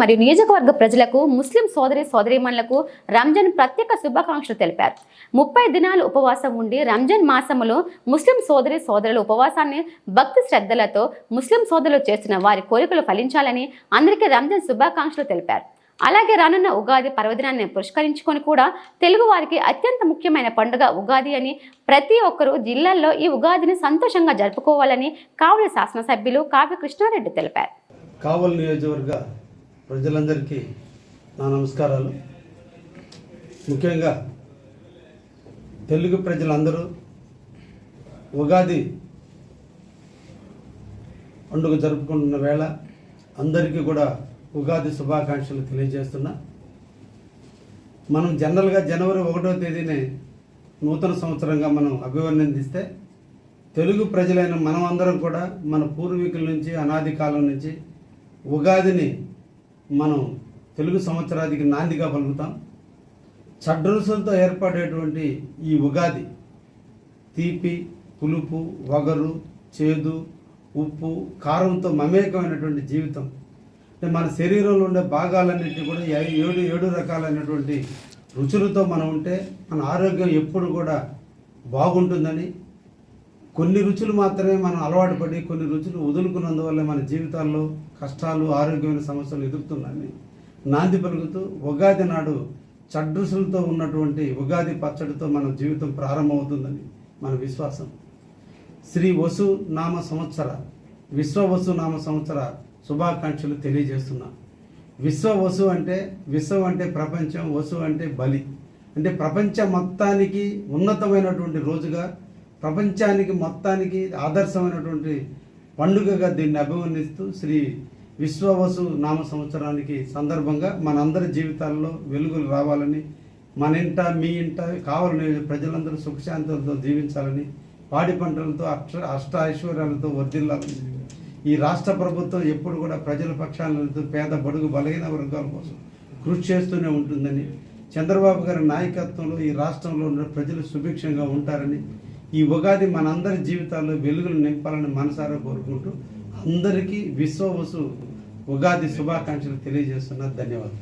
మరియు నియోజకవర్గ ప్రజలకు ముస్లిం సోదరి సోదరిమణులకు రంజాన్ ప్రత్యేక శుభాకాంక్షలు తెలిపారు. ముప్పై దినాలు ఉపవాసం ఉండి రంజాన్ మాసములో ముస్లిం సోదరి సోదరుల ఉపవాసాన్ని భక్తి శ్రద్ధలతో ముస్లిం సోదరులు చేసిన వారి కోరికలు ఫలించాలని అందరికీ రంజాన్ శుభాకాంక్షలు తెలిపారు. అలాగే రానున్న ఉగాది పర్వదినాన్ని పురస్కరించుకొని కూడా తెలుగు వారికి అత్యంత ముఖ్యమైన పండుగ ఉగాది అని ప్రతి ఒక్కరూ జిల్లాల్లో ఈ ఉగాదిని సంతోషంగా జరుపుకోవాలని కావలి శాసనసభ్యులు కావ్య కృష్ణారెడ్డి తెలిపారు. కావలి నియోజకవర్గ ప్రజలందరికీ నా నమస్కారాలు. ముఖ్యంగా తెలుగు ప్రజలందరూ ఉగాది పండుగ జరుపుకుంటున్న వేళ అందరికీ కూడా ఉగాది శుభాకాంక్షలు తెలియజేస్తున్నా. మనం జనరల్గా జనవరి ఒకటో తేదీనే నూతన సంవత్సరంగా మనం అభివర్ణిస్తే తెలుగు ప్రజలైన మనం అందరం కూడా మన పూర్వీకుల నుంచి అనాది కాలం నుంచి ఉగాదిని మనం తెలుగు సంవత్సరాదికి నాందిగా పలుకుతాం. షడ్రుసులతో ఏర్పడేటువంటి ఈ ఉగాది తీపి పులుపు వగరు చేదు ఉప్పు కారంతో మమేకమైనటువంటి జీవితం. అంటే మన శరీరంలో ఉండే భాగాలన్నింటినీ కూడా ఏడు ఏడు రకాలైనటువంటి రుచులతో మనం ఉంటే మన ఆరోగ్యం ఎప్పుడు కూడా బాగుంటుందని కొన్ని రుచులు మాత్రమే మనం అలవాటు పడి కొన్ని రుచులు వదులుకున్నందువల్ల మన జీవితాల్లో కష్టాలు ఆరోగ్యమైన సమస్యలు ఎదుర్కొన్నాయని నాంది పలుకుతూ ఉగాది నాడు చడ్రుసులతో ఉన్నటువంటి ఉగాది పచ్చడితో మన జీవితం ప్రారంభమవుతుందని మన విశ్వాసం. శ్రీ వసు నామ సంవత్సర విశ్వ వసు నామ సంవత్సర శుభాకాంక్షలు తెలియజేస్తున్నా. విశ్వ వసు అంటే విశ్వం అంటే ప్రపంచం వసు అంటే బలి. అంటే ప్రపంచ మొత్తానికి ఉన్నతమైనటువంటి రోజుగా ప్రపంచానికి మొత్తానికి ఆదర్శమైనటువంటి పండుగగా దీన్ని అభివర్ణిస్తూ శ్రీ విశ్వవసు నామ సంవత్సరానికి సందర్భంగా మనందరి జీవితాల్లో వెలుగులు రావాలని మన ఇంట మీ ఇంట కావాలని ప్రజలందరూ సుఖశాంతులతో జీవించాలని పాడి పంటలతో అష్ట అష్ట ఐశ్వర్యాలతో వర్ధిల్లాలని. ఈ రాష్ట్ర ప్రభుత్వం ఎప్పుడు కూడా ప్రజల పక్షాలతో పేద బడుగు బలహీన వర్గాల కోసం కృషి చేస్తూనే ఉంటుందని చంద్రబాబు గారి నాయకత్వంలో ఈ రాష్ట్రంలో ఉన్న ప్రజలు సుభిక్షంగా ఉంటారని ఈ ఉగాది మనందరి జీవితాల్లో వెలుగులు నింపాలని మనసారా కోరుకుంటూ అందరికీ విశ్వవసు ఉగాది శుభాకాంక్షలు తెలియజేస్తున్నా. ధన్యవాదాలు.